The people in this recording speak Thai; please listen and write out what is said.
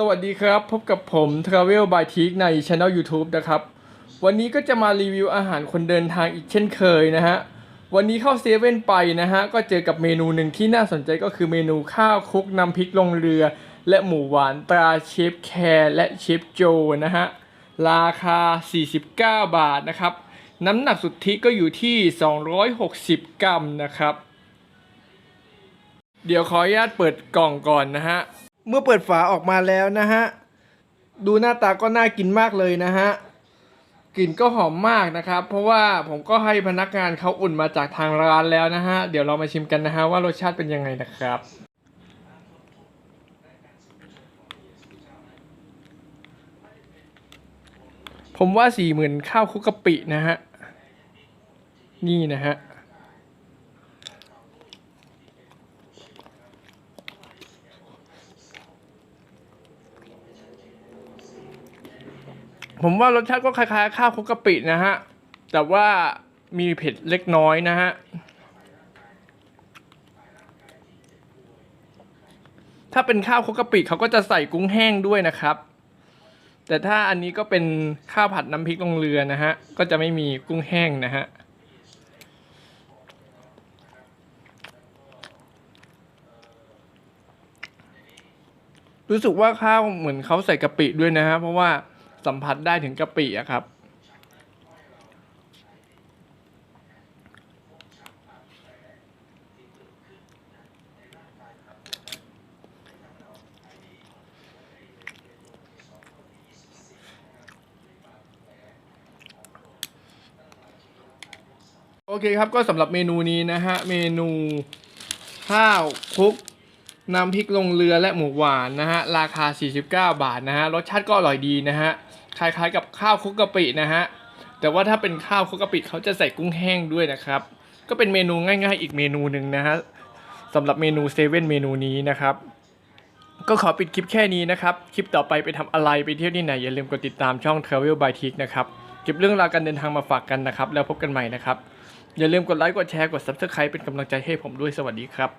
สวัสดีครับ พบกับผม Travel by t i k ใน Channel YouTube นะครับ วันนี้ก็จะมารีวิวอาหารคนเดินทางอีกเช่นเคยนะฮะ วันนี้เข้าเซเว่นไปนะฮะ ก็เจอกับเมนูหนึ่งที่น่าสนใจก็คือเมนูข้าวคลุกน้ำพริกลงเรือ และหมูหวานตราเชฟแคร์และเชฟโจนะฮะ ราคา 49 บาทนะครับ น้ำหนักสุทธิก็อยู่ที่ 260 กรัมนะครับ เดี๋ยวขออนุญาตเปิดกล่องก่อนนะฮะ เมื่อเปิดฝาออกมาแล้วนะฮะ ดูหน้าตาก็น่ากินมากเลยนะฮะ กลิ่นก็หอมมากนะครับ เพราะว่าผมก็ให้พนักงานเขาอุ่นมาจากทางร้านแล้วนะฮะ เดี๋ยวเรามาชิมกันนะฮะว่ารสชาติเป็นยังไงนะครับผมว่าสีเหมือนข้าวคุกกะปินะฮะ นี่นะฮะ ผมว่ารสชาติก็คล้ายๆข้าวคุกกะปินะฮะ แต่ว่ามีเผ็ดเล็กน้อยนะฮะ ถ้าเป็นข้าวคุกกะปิเขาก็จะใส่กุ้งแห้งด้วยนะครับ แต่ถ้าอันนี้ก็เป็นข้าวผัดน้ำพริกลงเรือนะฮะ ก็จะไม่มีกุ้งแห้งนะฮะรู้สึกว่าข้าวเหมือนเขาใส่กะปิด้วยนะฮะเพราะว่า สัมผัสได้ถึงกะปิอะครับ โอเคครับก็สำหรับเมนูนี้นะฮะ เมนูข้าวคลุก น้ำพริกลงเรือและหมูหวานนะฮะราคา 49 บาทนะฮะรสชาติก็อร่อยดีนะฮะคล้ายๆกับข้าวคุกกะปินะฮะแต่ว่าถ้าเป็นข้าวคุกกะปิเขาจะใส่กุ้งแห้งด้วยนะครับ ก็เป็นเมนูง่ายๆ อีกเมนูหนึ่งนะฮะสำหรับเมนูเซเว่นเมนูนี้นะครับ ก็ขอปิดคลิปแค่นี้นะครับ คลิปต่อไปไปทำอะไรไปเที่ยวที่ไหน อย่าลืมกดติดตามช่อง Travel by t i k นะครับเก็บเรื่องราวการเดินทางมาฝากกันนะครับ แล้วพบกันใหม่นะครับ อย่าลืมกดไลค์กดแชร์กด Subscribe เป็นกำลังใจให้ผมด้วยสวัสดีครับ